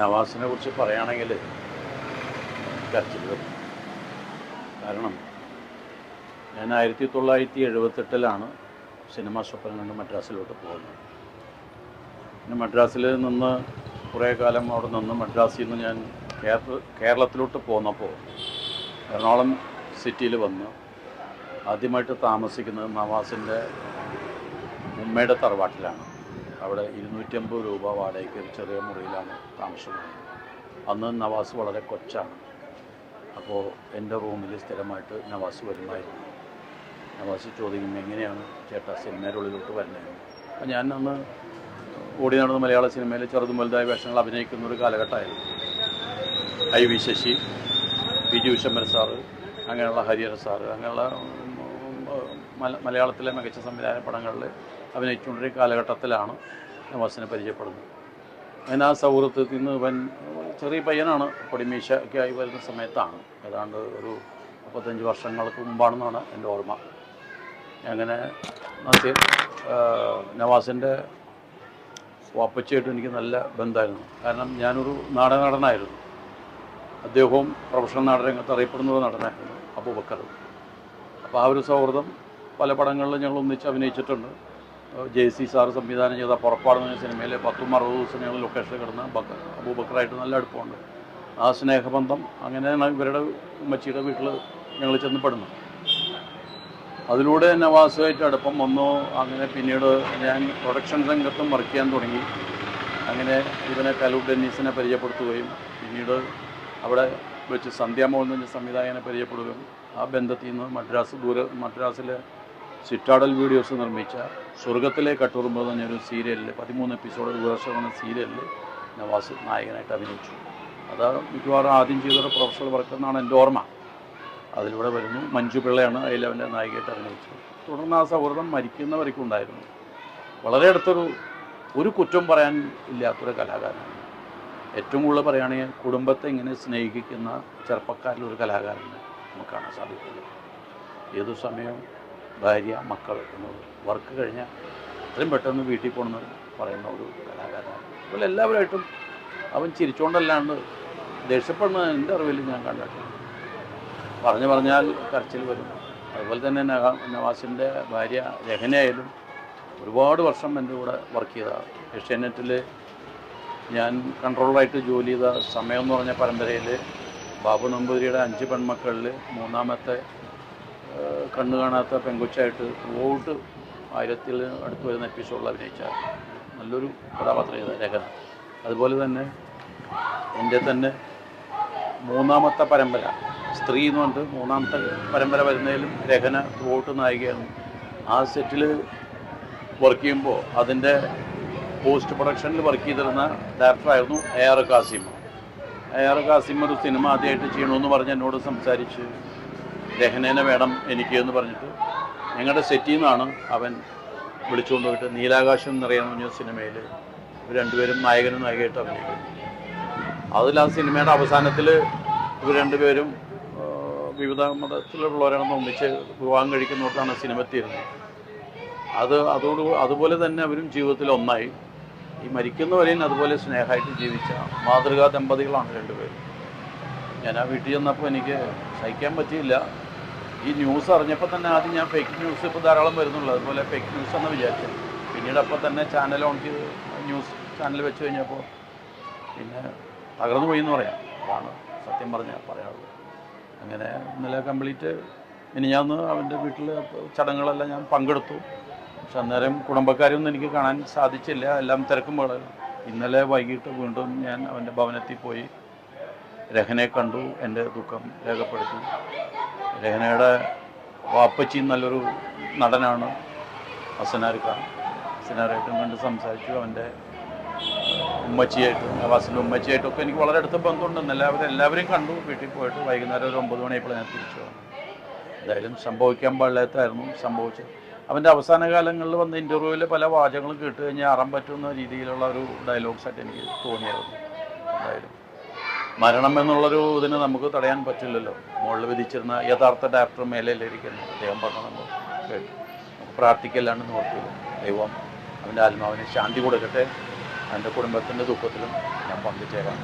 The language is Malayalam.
നവാസിനെ കുറിച്ച് പറയുകയാണെങ്കിൽ വരും. കാരണം ഞാൻ ആയിരത്തി തൊള്ളായിരത്തി എഴുപത്തെട്ടിലാണ് സിനിമ സ്വപ്നം കണ്ട് മദ്രാസിലോട്ട് പോകുന്നത്. പിന്നെ മദ്രാസിൽ നിന്ന് കുറേ കാലം അവിടെ നിന്ന് മദ്രാസിൽ നിന്ന് ഞാൻ കേരള കേരളത്തിലോട്ട് പോന്നപ്പോൾ എറണാകുളം സിറ്റിയിൽ വന്ന് ആദ്യമായിട്ട് താമസിക്കുന്നത് നവാസിന്റെ ഉമ്മയുടെ തറവാട്ടിലാണ്. അവിടെ ഇരുന്നൂറ്റമ്പത് രൂപ വാടകയ്ക്ക് ഒരു ചെറിയ മുറിയിലാണ് താമസിക്കുന്നത് അന്ന് നവാസ് വളരെ കൊച്ചാണ്. അപ്പോൾ എന്റെ റൂമിൽ സ്ഥിരമായിട്ട് നവാസ് വരുമായിരുന്നു. നവാസ് ചോദിക്കും എങ്ങനെയാണ് ചേട്ടാ സിനിമയുടെ ഉള്ളിലോട്ട് വരുന്നത് അപ്പം ഞാൻ അന്ന് ഓടി നടന്ന മലയാള സിനിമയിൽ ചെറുതും വലുതായ വേഷങ്ങൾ അഭിനയിക്കുന്ന ഒരു കാലഘട്ടമായിരുന്നു. I V Sasi P G ഉശമ്പൻ sir അങ്ങനെയുള്ള ഹരിഹര സാറ് അങ്ങനെയുള്ള മലയാളത്തിലെ മികച്ച സംവിധാന പടങ്ങളിൽ അഭിനയിച്ചുകൊണ്ടിരിക്കുന്ന കാലഘട്ടത്തിലാണ് നവാസിനെ പരിചയപ്പെടുന്നത്. അതിന് ആ സൗഹൃദത്തിൽ നിന്ന് ഇവൻ ചെറിയ പയ്യനാണ് പൊടിമീശയ്ക്കായി വരുന്ന സമയത്താണ്. ഏതാണ്ട് ഒരു മുപ്പത്തഞ്ച് വർഷങ്ങൾക്ക് മുമ്പാണെന്നാണ് എന്റെ ഓർമ്മ. അങ്ങനെ നസീർ നവാസിന്റെ വാപ്പച്ചയായിട്ട് എനിക്ക് നല്ല ബന്ധമായിരുന്നു. കാരണം ഞാനൊരു നാടക നടനായിരുന്നു അദ്ദേഹവും പ്രൊഫഷണൽ നാടരംഗത്ത് അറിയപ്പെടുന്ന ഒരു നടനായിരുന്നു അബൂബക്കർ. അപ്പോൾ ആ ഒരു സൗഹൃദം പല പടങ്ങളിലും ഞങ്ങൾ ഒന്നിച്ച് അഭിനയിച്ചിട്ടുണ്ട്. ജെ സി സാർ സംവിധാനം ചെയ്ത പുറപ്പാട് എന്ന സിനിമയിൽ പത്തും അറുപത് ദിവസം ഞങ്ങൾ ലൊക്കേഷനിൽ കിടന്ന് ബക്ക അബൂബക്കറായിട്ട് നല്ല അടുപ്പമുണ്ട്. ആ സ്നേഹബന്ധം അങ്ങനെയാണ് ഇവരുടെ ഉമ്മച്ചിയുടെ വീട്ടിൽ ഞങ്ങൾ ചെന്ന് പെടുന്നത്. അതിലൂടെ നവാസുമായിട്ട് അടുപ്പം വന്നു. അങ്ങനെ പിന്നീട് ഞാൻ പ്രൊഡക്ഷൻ രംഗത്തും വർക്ക് ചെയ്യാൻ തുടങ്ങി. അങ്ങനെ ഇവനെ കലു ഡെന്നീസിനെ പരിചയപ്പെടുത്തുകയും പിന്നീട് അവിടെ വെച്ച് സന്ധ്യാമോഹൻ എന്ന സംവിധായകനെ പരിചയപ്പെടുകയും ആ ബന്ധത്തിൽ നിന്ന് മദ്രാസ് ദൂര മദ്രാസിലെ സിറ്റാഡൽ വീഡിയോസ് നിർമ്മിച്ച സ്വർഗത്തിലെ കട്ടുറുമ്പ് എന്ന് പറഞ്ഞൊരു സീരിയലിൽ പതിമൂന്ന് എപ്പിസോഡ് ദൂരദർശനം എന്ന സീരിയലിൽ നവാസ് നായകനായിട്ട് അഭിനയിച്ചു. അത് മിക്കവാറും ആദ്യം ചെയ്തൊരു പ്രൊഫഷണൽ വർക്ക് എന്നാണ് എന്റെ ഓർമ്മ. അതിലൂടെ വരുന്നു മഞ്ജു പിള്ളയാണ് അതിൽ അവന്റെ നായികയായിട്ട് അഭിനയിച്ചത്. തുടർന്ന് ആ സൗഹൃദം മരിക്കുന്നവരേക്കും ഉണ്ടായിരുന്നു. വളരെ അടുത്തൊരു ഒരു കുറ്റം പറയാൻ ഇല്ലാത്തൊരു കലാകാരനാണ്. ഏറ്റവും കൂടുതൽ പറയുകയാണെങ്കിൽ കുടുംബത്തെ ഇങ്ങനെ സ്നേഹിക്കുന്ന ചെറുപ്പക്കാരിലൊരു കലാകാരനെ നമുക്ക് കാണാൻ സാധിക്കുള്ളൂ ഏതു സമയവും ഭാര്യ മക്കൾ എന്നത് വർക്ക് കഴിഞ്ഞാൽ എത്രയും പെട്ടെന്ന് വീട്ടിൽ പോകണമെന്ന് പറയുന്ന ഒരു കലാകാരനാണ്. അതുപോലെ എല്ലാവരുമായിട്ടും അവൻ ചിരിച്ചുകൊണ്ടല്ലാണ്ട് ദേഷ്യപ്പെടുന്ന എന്റെ അറിവിൽ ഞാൻ കണ്ടിട്ടില്ല. പറഞ്ഞു പറഞ്ഞാൽ കരച്ചിൽ വരും. അതുപോലെ തന്നെ നവാസിന്റെ ഭാര്യ രഹനയായാലും ഒരുപാട് വർഷം എന്റെ കൂടെ വർക്ക് ചെയ്തതാണ് ഏഷ്യാനെറ്റിൽ ഞാൻ കൺട്രോളറായിട്ട് ജോലി ചെയ്ത സമയം എന്ന് പറഞ്ഞ പരമ്പരയിൽ ബാബു നമ്പൂതിരിയുടെ അഞ്ച് പെൺമക്കളിൽ മൂന്നാമത്തെ കണ്ണു കാണാത്ത പെങ്കൊച്ചായിട്ട് വോട്ട് ആയിരത്തിൽ അടുത്ത് വരുന്ന എപ്പിസോഡിൽ അഭിനയിച്ച നല്ലൊരു കഥാപാത്രം ചെയ്ത അതുപോലെ തന്നെ എന്റെ തന്നെ മൂന്നാമത്തെ പരമ്പര സ്ത്രീ എന്ന് പറഞ്ഞിട്ട് മൂന്നാമത്തെ പരമ്പര വരുന്നതിലും രഹന വോട്ട് നായികയാണ്. ആ സെറ്റിൽ വർക്ക് ചെയ്യുമ്പോൾ അതിന്റെ പോസ്റ്റ് പ്രൊഡക്ഷനിൽ വർക്ക് ചെയ്തിരുന്ന ഡയറക്ടറായിരുന്നു A R Kasim A R Kasim ഒരു സിനിമ ആദ്യമായിട്ട് ചെയ്യണമെന്ന് പറഞ്ഞ് എന്നോട് സംസാരിച്ച് രഹനേനെ വേണം എനിക്ക് എന്ന് പറഞ്ഞിട്ട് ഞങ്ങളുടെ സെറ്റിൽ നിന്നാണ് അവൻ വിളിച്ചുകൊണ്ട് പോയിട്ട് നീലാകാശം എന്നറിയാമെന്ന് പറഞ്ഞ സിനിമയിൽ രണ്ടുപേരും നായകനും നായികയായിട്ട് അഭിനയിക്കുന്നു. അതിൽ ആ സിനിമയുടെ അവസാനത്തിൽ ഇവർ രണ്ടുപേരും വിവിധ മതത്തിലുള്ളവരാണെന്ന് ഒന്നിച്ച് വിവാഹം കഴിക്കുന്നവർക്കാണ് സിനിമ എത്തിയിരുന്നത്. അത് അതോട് അതുപോലെ തന്നെ അവരും ജീവിതത്തിൽ ഒന്നായി. ഈ മരിക്കുന്നവരെയും അതുപോലെ സ്നേഹമായിട്ട് ജീവിച്ച മാതൃകാ ദമ്പതികളാണ് രണ്ടുപേരും. ഞാൻ ആ വീട്ടിൽ ചെന്നപ്പോൾ എനിക്ക് സഹിക്കാൻ പറ്റിയില്ല. ഈ ന്യൂസ് അറിഞ്ഞപ്പോൾ തന്നെ ആദ്യം ഞാൻ ഫേക്ക് ന്യൂസ് ഇപ്പോൾ ധാരാളം വരുന്നുള്ളൂ. അതുപോലെ ഫേക്ക് ന്യൂസ് എന്ന് വിചാരിച്ചു. പിന്നീട് അപ്പോൾ തന്നെ ചാനൽ ഓൺ ചെയ്ത് ന്യൂസ് ചാനൽ വെച്ച് കഴിഞ്ഞപ്പോൾ പിന്നെ തകർന്നു പോയി എന്ന് പറയാം. അതാണ് സത്യം പറഞ്ഞാൽ പറയാറുള്ളൂ അങ്ങനെ ഇന്നലെ കംപ്ലീറ്റ് ഇനി ഞാൻ അവന്റെ വീട്ടിൽ ചടങ്ങുകളെല്ലാം ഞാൻ പങ്കെടുത്തു. പക്ഷെ അന്നേരം കുടുംബക്കാരൊന്നും എനിക്ക് കാണാൻ സാധിച്ചില്ല. എല്ലാം തിരക്കും വേണം ഇന്നലെ വൈകിട്ട് വീണ്ടും ഞാൻ അവന്റെ ഭവനത്തിൽ പോയി രഹനെ കണ്ടു എന്റെ ദുഃഖം രേഖപ്പെടുത്തി. രഹനയുടെ വാപ്പച്ചി നല്ലൊരു നടനാണ് ഹസനാർ അസനാരായിട്ടും കണ്ട് സംസാരിച്ചു അവന്റെ ഉമ്മച്ചിയായിട്ടും നവാസിന്റെ ഉമ്മച്ചിയായിട്ടൊക്കെ എനിക്ക് വളരെ അടുത്ത ബന്ധമുണ്ട് എല്ലാവരും എല്ലാവരെയും കണ്ടു. വീട്ടിൽ പോയിട്ട് വൈകുന്നേരം ഒരു ഒമ്പത് മണിയപ്പോൾ ഞാൻ തിരിച്ചു വന്നു. എന്തായാലും സംഭവിക്കാൻ പാടില്ലാത്തായിരുന്നു സംഭവിച്ചത്. അവന്റെ അവസാന കാലങ്ങളിൽ വന്ന ഇന്റർവ്യൂവിൽ പല വാചകങ്ങളും കേട്ട് കഴിഞ്ഞാൽ അറം പറ്റുന്ന രീതിയിലുള്ള ഒരു ഡയലോഗ്സ് ആയിട്ട് എനിക്ക് തോന്നിയായിരുന്നു. എന്തായാലും മരണം എന്നുള്ളൊരു ഇതിനെ നമുക്ക് തടയാൻ പറ്റില്ലല്ലോ. മുകളിൽ വിധിച്ചിരുന്ന യഥാർത്ഥ ഡയറക്ടർ മേലെയല്ലിരിക്കുന്നു അദ്ദേഹം പറഞ്ഞു നമ്മൾ കേട്ടു. നമുക്ക് പ്രാർത്ഥിക്കല്ലാണ്ട് നോക്കില്ല ദൈവം അവന്റെ ആത്മാവിന് ശാന്തി കൊടുക്കട്ടെ. എന്റെ കുടുംബത്തിന്റെ ദുഃഖത്തിലും ഞാൻ പങ്കുചേരാം.